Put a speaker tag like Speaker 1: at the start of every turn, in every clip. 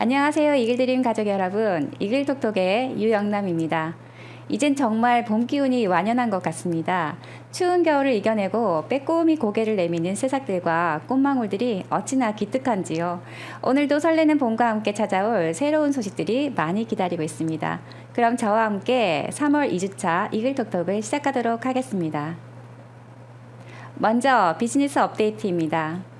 Speaker 1: 안녕하세요. 이글드림 가족 여러분. 이글톡톡의 유영남입니다. 이젠 정말 봄 기운이 완연한 것 같습니다. 추운 겨울을 이겨내고 빼꼼히 고개를 내미는 새싹들과 꽃망울들이 어찌나 기특한지요. 오늘도 설레는 봄과 함께 찾아올 새로운 소식들이 많이 기다리고 있습니다. 그럼 저와 함께 3월 2주차 이글톡톡을 시작하도록 하겠습니다. 먼저 비즈니스 업데이트입니다.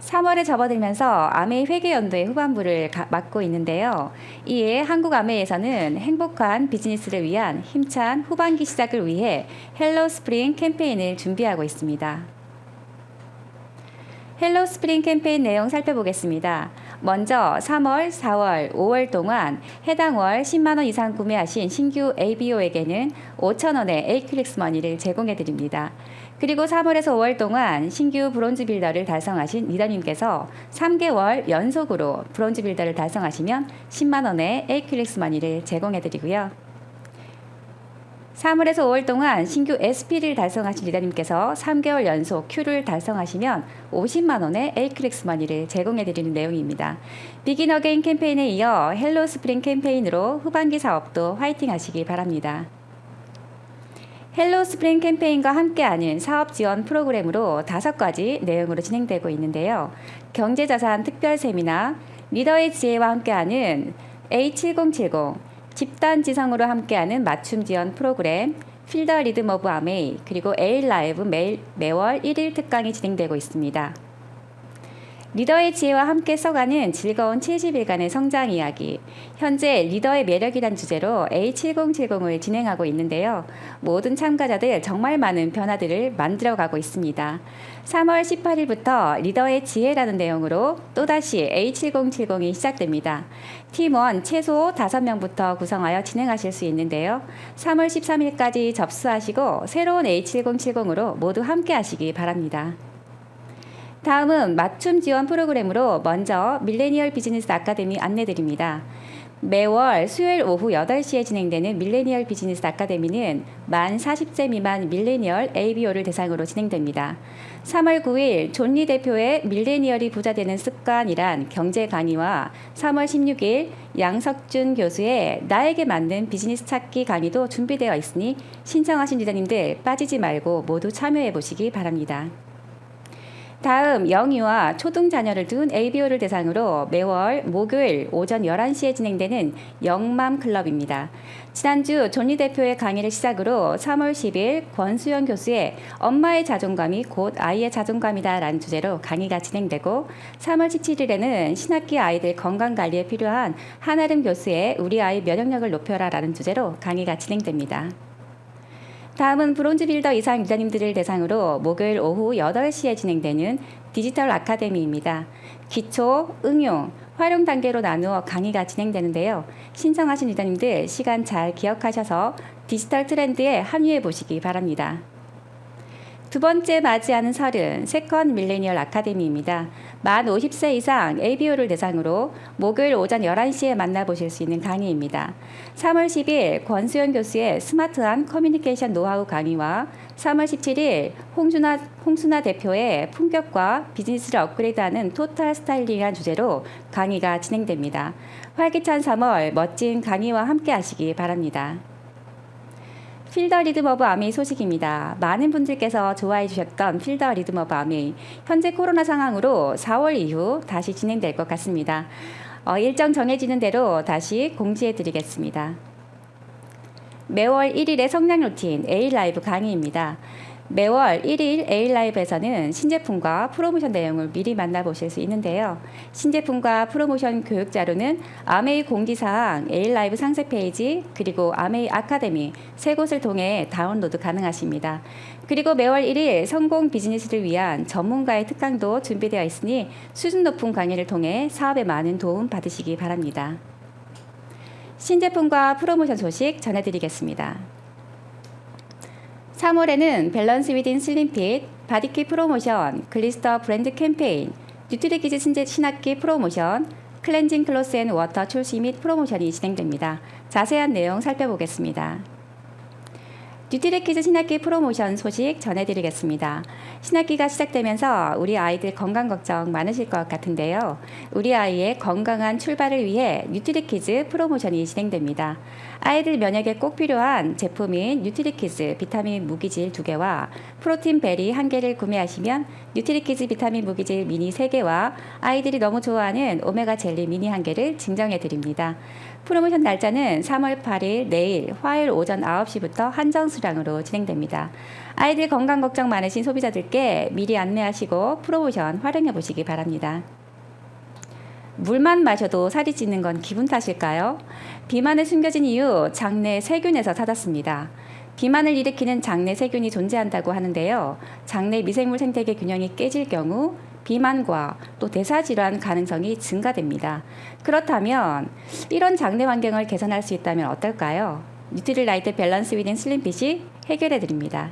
Speaker 1: 3월에 접어들면서 아메이 회계 연도의 후반부를 가- 맞고 있는데요. 이에 한국 아메이에서는 행복한 비즈니스를 위한 힘찬 후반기 시작을 위해 헬로 스프링 캠페인을 준비하고 있습니다. 헬로 스프링 캠페인 내용 살펴보겠습니다. 먼저 3월, 4월, 5월 동안 해당 월 10만 원 이상 구매하신 신규 ABO에게는 5천 원의 에이클릭스 머니를 제공해 드립니다. 그리고 3월에서 5월 동안 신규 브론즈 빌더를 달성하신 리더님께서 3개월 연속으로 브론즈 빌더를 달성하시면 10만 원의 에이클릭스 머니를 제공해 드리고요. 3월에서 5월 동안 신규 SP를 달성하신 리더님께서 3개월 연속 Q를 달성하시면 50만 원의 에이클릭스 머니를 제공해 드리는 내용입니다. 비긴 어게인 캠페인에 이어 헬로 스프링 캠페인으로 후반기 사업도 화이팅 하시기 바랍니다. 헬로 스프링 캠페인과 함께하는 사업 지원 프로그램으로 다섯 가지 내용으로 진행되고 있는데요. 경제자산 특별 세미나, 리더의 지혜와 함께하는 A7070, 집단 지성으로 함께하는 맞춤 지원 프로그램, 필더 리듬 오브 아메이, 그리고 에일 라이브 매일, 매월 1일 특강이 진행되고 있습니다. 리더의 지혜와 함께 써가는 즐거운 70일간의 성장 이야기. 현재 리더의 매력이란 주제로 A7070을 진행하고 있는데요. 모든 참가자들 정말 많은 변화들을 만들어가고 있습니다. 3월 18일부터 리더의 지혜라는 내용으로 또다시 A7070이 시작됩니다. 팀원 최소 5명부터 구성하여 진행하실 수 있는데요. 3월 13일까지 접수하시고 새로운 A7070으로 모두 함께 하시기 바랍니다. 다음은 맞춤 지원 프로그램으로 먼저 밀레니얼 비즈니스 아카데미 안내드립니다. 매월 수요일 오후 8시에 진행되는 밀레니얼 비즈니스 아카데미는 만 40세 미만 밀레니얼 ABO를 대상으로 진행됩니다. 3월 9일 존리 대표의 밀레니얼이 부자 되는 습관이란 경제 강의와 3월 16일 양석준 교수의 나에게 맞는 비즈니스 찾기 강의도 준비되어 있으니 신청하신 리더님들 빠지지 말고 모두 참여해 보시기 바랍니다. 다음 영유아 초등 자녀를 둔 ABO를 대상으로 매월 목요일 오전 11시에 진행되는 영맘 클럽입니다. 지난주 존리 대표의 강의를 시작으로 3월 10일 권수연 교수의 엄마의 자존감이 곧 아이의 자존감이다 라는 주제로 강의가 진행되고 3월 17일에는 신학기 아이들 건강 관리에 필요한 한아름 교수의 우리 아이 면역력을 높여라 라는 주제로 강의가 진행됩니다. 다음은 브론즈 빌더 이상 유자님들을 대상으로 목요일 오후 8시에 진행되는 디지털 아카데미입니다. 기초, 응용, 활용 단계로 나누어 강의가 진행되는데요. 신청하신 유자님들 시간 잘 기억하셔서 디지털 트렌드에 합류해 보시기 바랍니다. 두 번째 맞이하는 설은 세컨 밀레니얼 아카데미입니다. 만 50세 이상 ABO를 대상으로 목요일 오전 11시에 만나보실 수 있는 강의입니다. 3월 10일 권수연 교수의 스마트한 커뮤니케이션 노하우 강의와 3월 17일 홍순아, 홍순아 대표의 품격과 비즈니스를 업그레이드하는 토탈 스타일링이라는 주제로 강의가 진행됩니다. 활기찬 3월 멋진 강의와 함께 하시기 바랍니다. 필더 리듬 오브 아메이 소식입니다. 많은 분들께서 좋아해 주셨던 필더 리듬 오브 아메이 현재 코로나 상황으로 4월 이후 다시 진행될 것 같습니다. 어, 일정 정해지는 대로 다시 공지해 드리겠습니다. 매월 1일의 성장 루틴 A 라이브 강의입니다. 매월 1일 A 라이브에서는 신제품과 프로모션 내용을 미리 만나보실 수 있는데요. 신제품과 프로모션 교육 자료는 아메이 공지사항 A 라이브 상세 페이지 그리고 아메이 아카데미 세 곳을 통해 다운로드 가능하십니다. 그리고 매월 1일 성공 비즈니스를 위한 전문가의 특강도 준비되어 있으니 수준 높은 강의를 통해 사업에 많은 도움 받으시기 바랍니다. 신제품과 프로모션 소식 전해드리겠습니다. 3월에는 밸런스 위딘 슬림핏, 바디키 프로모션, 글리스터 브랜드 캠페인, 뉴트리기즈 신제 신학기 프로모션, 클렌징 클로스 앤 워터 출시 및 프로모션이 진행됩니다. 자세한 내용 살펴보겠습니다. 뉴트리키즈 신학기 프로모션 소식 전해드리겠습니다. 신학기가 시작되면서 우리 아이들 건강 걱정 많으실 것 같은데요. 우리 아이의 건강한 출발을 위해 뉴트리키즈 프로모션이 진행됩니다. 아이들 면역에 꼭 필요한 제품인 뉴트리키즈 비타민 무기질 2개와 프로틴 베리 1개를 구매하시면 뉴트리키즈 비타민 무기질 미니 3개와 아이들이 너무 좋아하는 오메가 젤리 미니 1개를 증정해 드립니다. 프로모션 날짜는 3월 8일 내일 화요일 오전 9시부터 한정 수량으로 진행됩니다. 아이들 건강 걱정 많으신 소비자들께 미리 안내하시고 프로모션 활용해 보시기 바랍니다. 물만 마셔도 살이 찌는 건 기분 탓일까요? 비만에 숨겨진 이유 장내 세균에서 찾았습니다. 비만을 일으키는 장내 세균이 존재한다고 하는데요. 장내 미생물 생태계 균형이 깨질 경우 비만과 또 대사질환 가능성이 증가됩니다. 그렇다면 이런 장내 환경을 개선할 수 있다면 어떨까요? 뉴트릴 라이트 밸런스 위딘 슬림핏이 해결해 드립니다.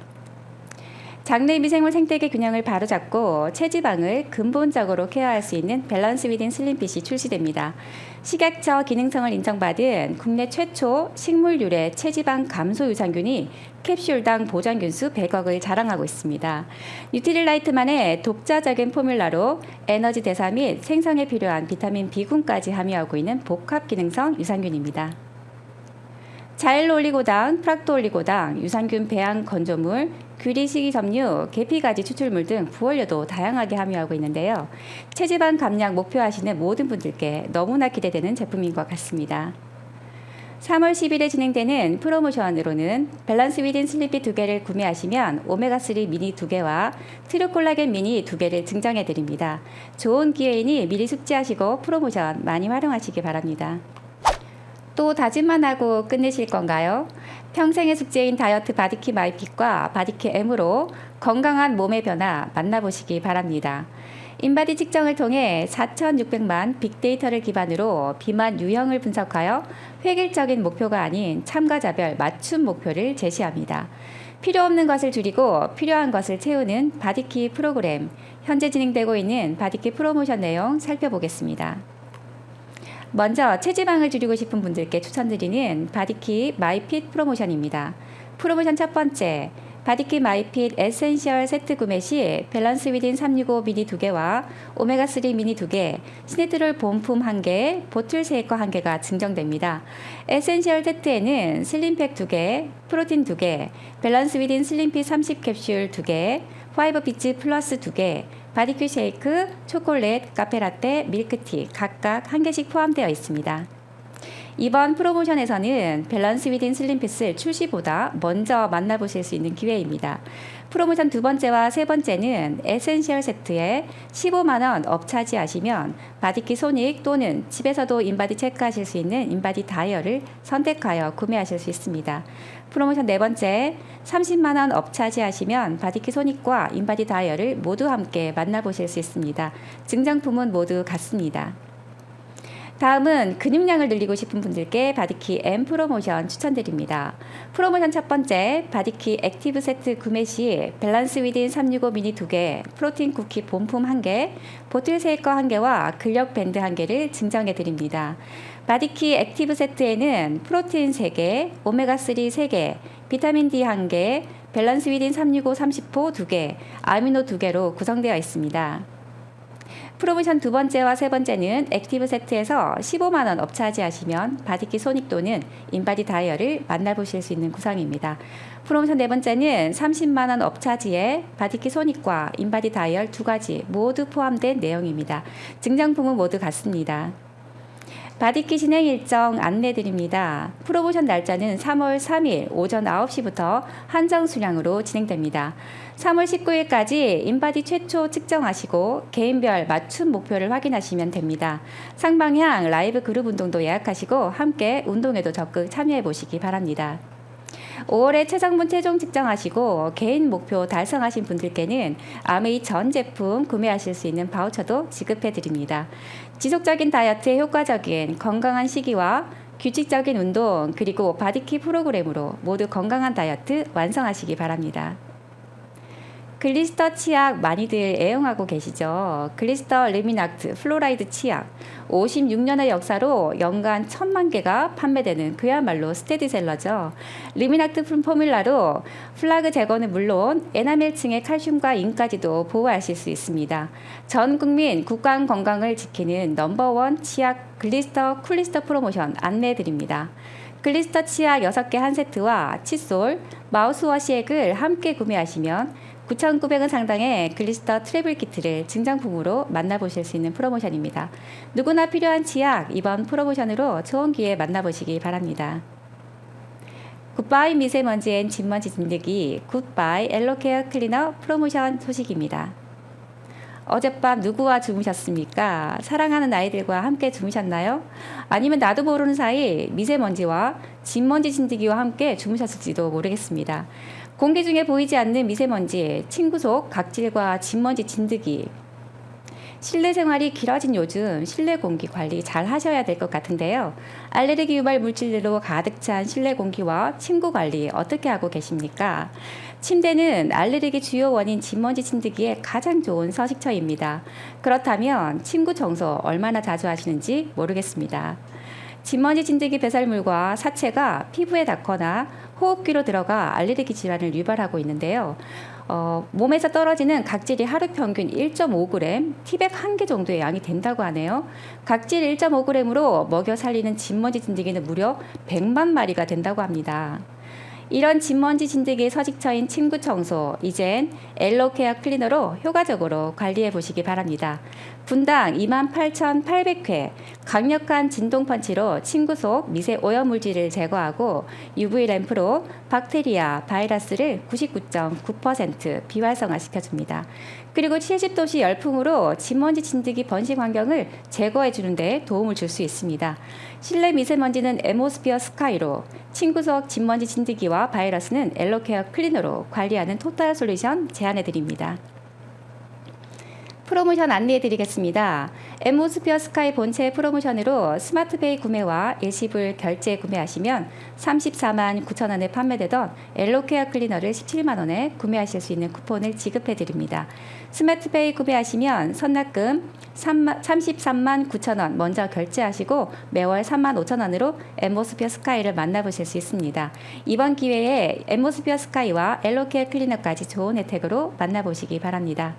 Speaker 1: 장내 미 생물 생태계 균형을 바로잡고 체지방을 근본적으로 케어할 수 있는 밸런스 위딘 슬림핏이 출시됩니다. 식약처 기능성을 인정받은 국내 최초 식물 유래 체지방 감소 유산균이 캡슐당 보존균 수 100억을 자랑하고 있습니다. 뉴트릴라이트만의 독자적인 포뮬라로 에너지 대사 및 생성에 필요한 비타민 B군까지 함유하고 있는 복합 기능성 유산균입니다. 자일 올리고당, 프락토 올리고당, 유산균 배양 건조물, 귀리 식이 섬유, 계피가지 추출물 등 부원료도 다양하게 함유하고 있는데요. 체지방 감량 목표하시는 모든 분들께 너무나 기대되는 제품인 것 같습니다. 3월 10일에 진행되는 프로모션으로는 밸런스 위딘 슬리피 2개를 구매하시면 오메가3 미니 2개와 트루콜라겐 미니 2개를 증정해 드립니다. 좋은 기회이니 미리 숙지하시고 프로모션 많이 활용하시기 바랍니다. 또 다짐만 하고 끝내실 건가요? 평생의 숙제인 다이어트 바디키 마이핏과 바디키 M으로 건강한 몸의 변화 만나보시기 바랍니다. 인바디 측정을 통해 4,600만 빅데이터를 기반으로 비만 유형을 분석하여 획일적인 목표가 아닌 참가자별 맞춤 목표를 제시합니다. 필요 없는 것을 줄이고 필요한 것을 채우는 바디키 프로그램, 현재 진행되고 있는 바디키 프로모션 내용 살펴보겠습니다. 먼저 체지방을 줄이고 싶은 분들께 추천드리는 바디키 마이핏 프로모션입니다. 프로모션 첫 번째, 바디키 마이핏 에센셜 세트 구매 시 밸런스 위딘 365 미니 2개와 오메가3 미니 2개, 시네트롤 본품 1개, 보틀 쉐이커 1개가 증정됩니다. 에센셜 세트에는 슬림팩 2개, 프로틴 2개, 밸런스 위딘 슬림핏 30 캡슐 2개, 파이버 비츠 플러스 2개, 바디큐 쉐이크, 초콜릿, 카페라떼, 밀크티 각각 한 개씩 포함되어 있습니다. 이번 프로모션에서는 밸런스 위딘 슬림핏을 출시보다 먼저 만나보실 수 있는 기회입니다. 프로모션 두 번째와 세 번째는 에센셜 세트에 15만원 업차지하시면 바디키 소닉 또는 집에서도 인바디 체크하실 수 있는 인바디 다이얼을 선택하여 구매하실 수 있습니다. 프로모션 네 번째, 30만 원 업차지 하시면 바디키 소닉과 인바디 다이얼을 모두 함께 만나보실 수 있습니다. 증정품은 모두 같습니다. 다음은 근육량을 늘리고 싶은 분들께 바디키 M 프로모션 추천드립니다. 프로모션 첫 번째, 바디키 액티브 세트 구매 시 밸런스 위딘 365 미니 2개, 프로틴 쿠키 본품 1개, 보틀 쉐이커 1개와 근력 밴드 1개를 증정해 드립니다. 바디키 액티브 세트에는 프로틴 3개, 오메가3 3개, 비타민 D 1개, 밸런스 위딘 365 30호 2개, 아미노 2개로 구성되어 있습니다. 프로모션 두 번째와 세 번째는 액티브 세트에서 15만 원 업차지하시면 바디키 소닉 또는 인바디 다이얼을 만나보실 수 있는 구성입니다. 프로모션 네 번째는 30만 원 업차지에 바디키 소닉과 인바디 다이얼 두 가지 모두 포함된 내용입니다. 증정품은 모두 같습니다. 바디키 진행 일정 안내 드립니다. 프로모션 날짜는 3월 3일 오전 9시부터 한정 수량으로 진행됩니다. 3월 19일까지 인바디 최초 측정하시고 개인별 맞춤 목표를 확인하시면 됩니다. 상방향 라이브 그룹 운동도 예약하시고 함께 운동에도 적극 참여해 보시기 바랍니다. 5월에 최상분 최종 측정하시고 개인 목표 달성하신 분들께는 아메이 전 제품 구매하실 수 있는 바우처도 지급해 드립니다. 지속적인 다이어트에 효과적인 건강한 식이와 규칙적인 운동 그리고 바디키 프로그램으로 모두 건강한 다이어트 완성하시기 바랍니다. 글리스터 치약 많이들 애용하고 계시죠. 글리스터 리미낙트 플로라이드 치약. 56년의 역사로 연간 천만 개가 판매되는 그야말로 스테디셀러죠. 리미낙트 포뮬라로 플라그 제거는 물론 에나멜층의 칼슘과 인까지도 보호하실 수 있습니다. 전 국민 국간 건강을 지키는 넘버원 치약 글리스터 쿨리스터 프로모션 안내해 드립니다. 글리스터 치약 6개 한 세트와 칫솔, 마우스워시액을 함께 구매하시면 9,900원 상당의 글리스터 트래블 키트를 증정품으로 만나보실 수 있는 프로모션입니다. 누구나 필요한 치약 이번 프로모션으로 좋은 기회 만나보시기 바랍니다. 굿바이 미세먼지 앤 진먼지 진드기 굿바이 엘로케어 클리너 프로모션 소식입니다. 어젯밤 누구와 주무셨습니까? 사랑하는 아이들과 함께 주무셨나요? 아니면 나도 모르는 사이 미세먼지와 진먼지 진드기와 함께 주무셨을지도 모르겠습니다. 공기 중에 보이지 않는 미세먼지, 친구 속 각질과 진먼지 진드기, 실내 생활이 길어진 요즘 실내 공기 관리 잘 하셔야 될 것 같은데요. 알레르기 유발 물질로 가득 찬 실내 공기와 침구 관리 어떻게 하고 계십니까? 침대는 알레르기 주요 원인 진먼지 침드기에 가장 좋은 서식처입니다. 그렇다면 침구 청소 얼마나 자주 하시는지 모르겠습니다. 진먼지 진드기 배설물과 사체가 피부에 닿거나 호흡기로 들어가 알레르기 질환을 유발하고 있는데요. 어, 몸에서 떨어지는 각질이 하루 평균 1.5g, 티백 한 개 정도의 양이 된다고 하네요. 각질 1.5g으로 먹여 살리는 진먼지 진드기는 무려 100만 마리가 된다고 합니다. 이런 진먼지 진드기의 서식처인 침구 청소, 이젠 엘로케어 클리너로 효과적으로 관리해 보시기 바랍니다. 분당 28,800회 강력한 진동 펀치로 침구 속 미세 오염 물질을 제거하고 UV 램프로 박테리아, 바이러스를 99.9% 비활성화 시켜줍니다. 그리고 70도씨 열풍으로 진먼지 진드기 번식 환경을 제거해 주는 데 도움을 줄 수 있습니다. 실내 미세먼지는 에모스피어 스카이로, 친구석 진먼지 진드기와 바이러스는 엘로케어 클리너로 관리하는 토탈 솔루션 제안해 드립니다. 프로모션 안내해 드리겠습니다. 에모스피어 스카이 본체 프로모션으로 스마트페이 구매와 일시불 결제 구매하시면 34만 9천 원에 판매되던 엘로케어 클리너를 17만 원에 구매하실 수 있는 쿠폰을 지급해 드립니다. 스마트페이 구매하시면 선납금 33만 9천 원 먼저 결제하시고 매월 3만 5천 원으로 에모스피어 스카이를 만나보실 수 있습니다. 이번 기회에 에모스피어 스카이와 엘로케어 클리너까지 좋은 혜택으로 만나보시기 바랍니다.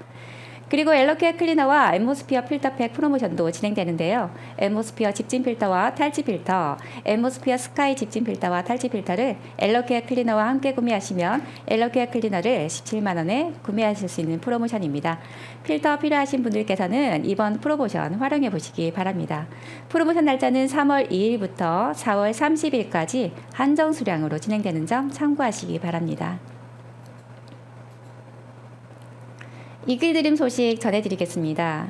Speaker 1: 그리고 엘로케어 클리너와 엠모스피어 필터팩 프로모션도 진행되는데요. 엠모스피어 집진 필터와 탈지 필터, 엠모스피어 스카이 집진 필터와 탈지 필터를 엘로케어 클리너와 함께 구매하시면 엘로케어 클리너를 17만 원에 구매하실 수 있는 프로모션입니다. 필터 필요하신 분들께서는 이번 프로모션 활용해 보시기 바랍니다. 프로모션 날짜는 3월 2일부터 4월 30일까지 한정 수량으로 진행되는 점 참고하시기 바랍니다. 이글드림 소식 전해드리겠습니다.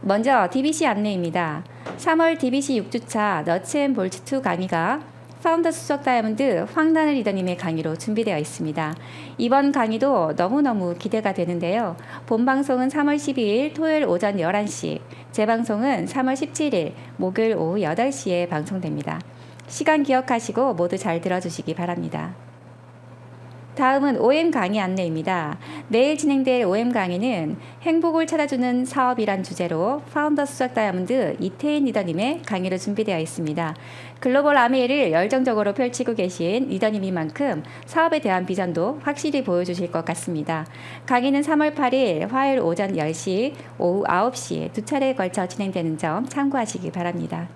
Speaker 1: 먼저 DBC 안내입니다. 3월 DBC 6주차 너츠앤볼츠2 강의가 파운더 수석 다이아몬드 황단을 리더님의 강의로 준비되어 있습니다. 이번 강의도 너무너무 기대가 되는데요. 본 방송은 3월 12일 토요일 오전 11시, 재방송은 3월 17일 목요일 오후 8시에 방송됩니다. 시간 기억하시고 모두 잘 들어주시기 바랍니다. 다음은 OM 강의 안내입니다. 내일 진행될 OM 강의는 행복을 찾아주는 사업이란 주제로 파운더 수석 다이아몬드 이태인 리더님의 강의로 준비되어 있습니다. 글로벌 아메이를 열정적으로 펼치고 계신 리더님인 만큼 사업에 대한 비전도 확실히 보여주실 것 같습니다. 강의는 3월 8일 화요일 오전 10시, 오후 9시에 두 차례에 걸쳐 진행되는 점 참고하시기 바랍니다.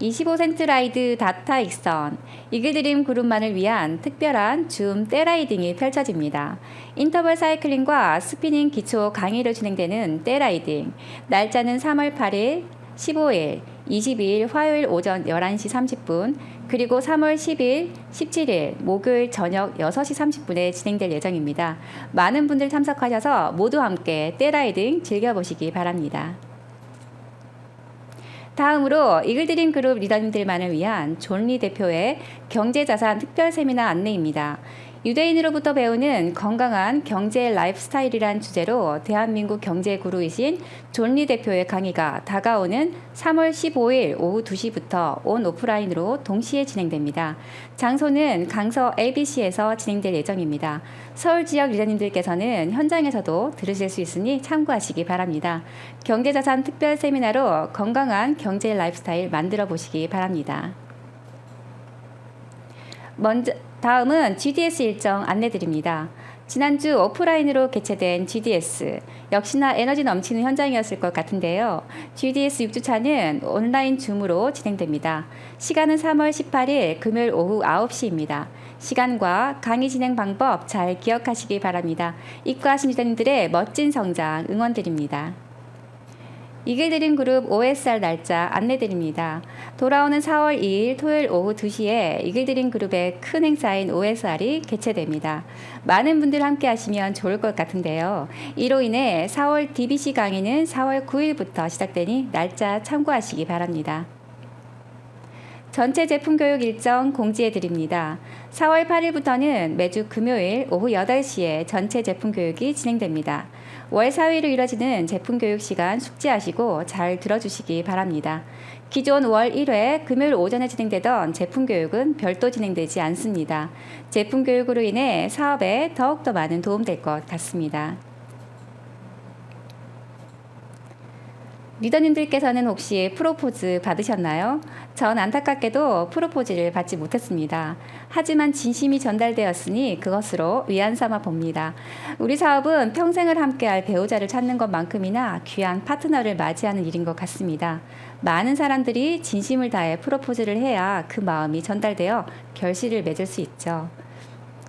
Speaker 1: 25센트 라이드 다타 익선 이글드림 그룹만을 위한 특별한 줌 떼라이딩이 펼쳐집니다. 인터벌 사이클링과 스피닝 기초 강의로 진행되는 떼라이딩 날짜는 3월 8일, 15일, 22일 화요일 오전 11시 30분 그리고 3월 10일, 17일 목요일 저녁 6시 30분에 진행될 예정입니다. 많은 분들 참석하셔서 모두 함께 떼라이딩 즐겨보시기 바랍니다. 다음으로 이글드림 그룹 리더님들만을 위한 존리 대표의 경제자산 특별 세미나 안내입니다. 유대인으로부터 배우는 건강한 경제 라이프스타일이란 주제로 대한민국 경제 구루이신 존리 대표의 강의가 다가오는 3월 15일 오후 2시부터 온 오프라인으로 동시에 진행됩니다. 장소는 강서 ABC에서 진행될 예정입니다. 서울 지역 리더님들께서는 현장에서도 들으실 수 있으니 참고하시기 바랍니다. 경제자산 특별 세미나로 건강한 경제 라이프스타일 만들어 보시기 바랍니다. 먼저 다음은 GDS 일정 안내 드립니다. 지난주 오프라인으로 개최된 GDS 역시나 에너지 넘치는 현장이었을 것 같은데요. GDS 6주차는 온라인 줌으로 진행됩니다. 시간은 3월 18일 금요일 오후 9시입니다. 시간과 강의 진행 방법 잘 기억하시기 바랍니다. 입과하신 리더님들의 멋진 성장 응원드립니다. 이글드림 그룹 OSR 날짜 안내드립니다. 돌아오는 4월 2일 토요일 오후 2시에 이글드림 그룹의 큰 행사인 OSR이 개최됩니다. 많은 분들 함께 하시면 좋을 것 같은데요. 이로 인해 4월 DBC 강의는 4월 9일부터 시작되니 날짜 참고하시기 바랍니다. 전체 제품 교육 일정 공지해 드립니다. 4월 8일부터는 매주 금요일 오후 8시에 전체 제품 교육이 진행됩니다. 월 4회로 이뤄지는 제품 교육 시간 숙지하시고 잘 들어주시기 바랍니다. 기존 월 1회 금요일 오전에 진행되던 제품 교육은 별도 진행되지 않습니다. 제품 교육으로 인해 사업에 더욱더 많은 도움 될 것 같습니다. 리더님들께서는 혹시 프로포즈 받으셨나요? 전 안타깝게도 프로포즈를 받지 못했습니다. 하지만 진심이 전달되었으니 그것으로 위안 삼아 봅니다. 우리 사업은 평생을 함께할 배우자를 찾는 것만큼이나 귀한 파트너를 맞이하는 일인 것 같습니다. 많은 사람들이 진심을 다해 프로포즈를 해야 그 마음이 전달되어 결실을 맺을 수 있죠.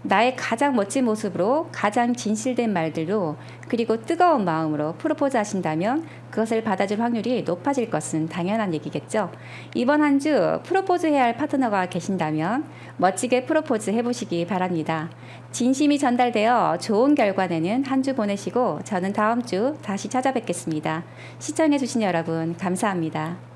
Speaker 1: 나의 가장 멋진 모습으로 가장 진실된 말들로 그리고 뜨거운 마음으로 프로포즈 하신다면 그것을 받아줄 확률이 높아질 것은 당연한 얘기겠죠. 이번 한 주 프로포즈 해야 할 파트너가 계신다면 멋지게 프로포즈 해보시기 바랍니다. 진심이 전달되어 좋은 결과 내는 한 주 보내시고 저는 다음 주 다시 찾아뵙겠습니다. 시청해주신 여러분 감사합니다.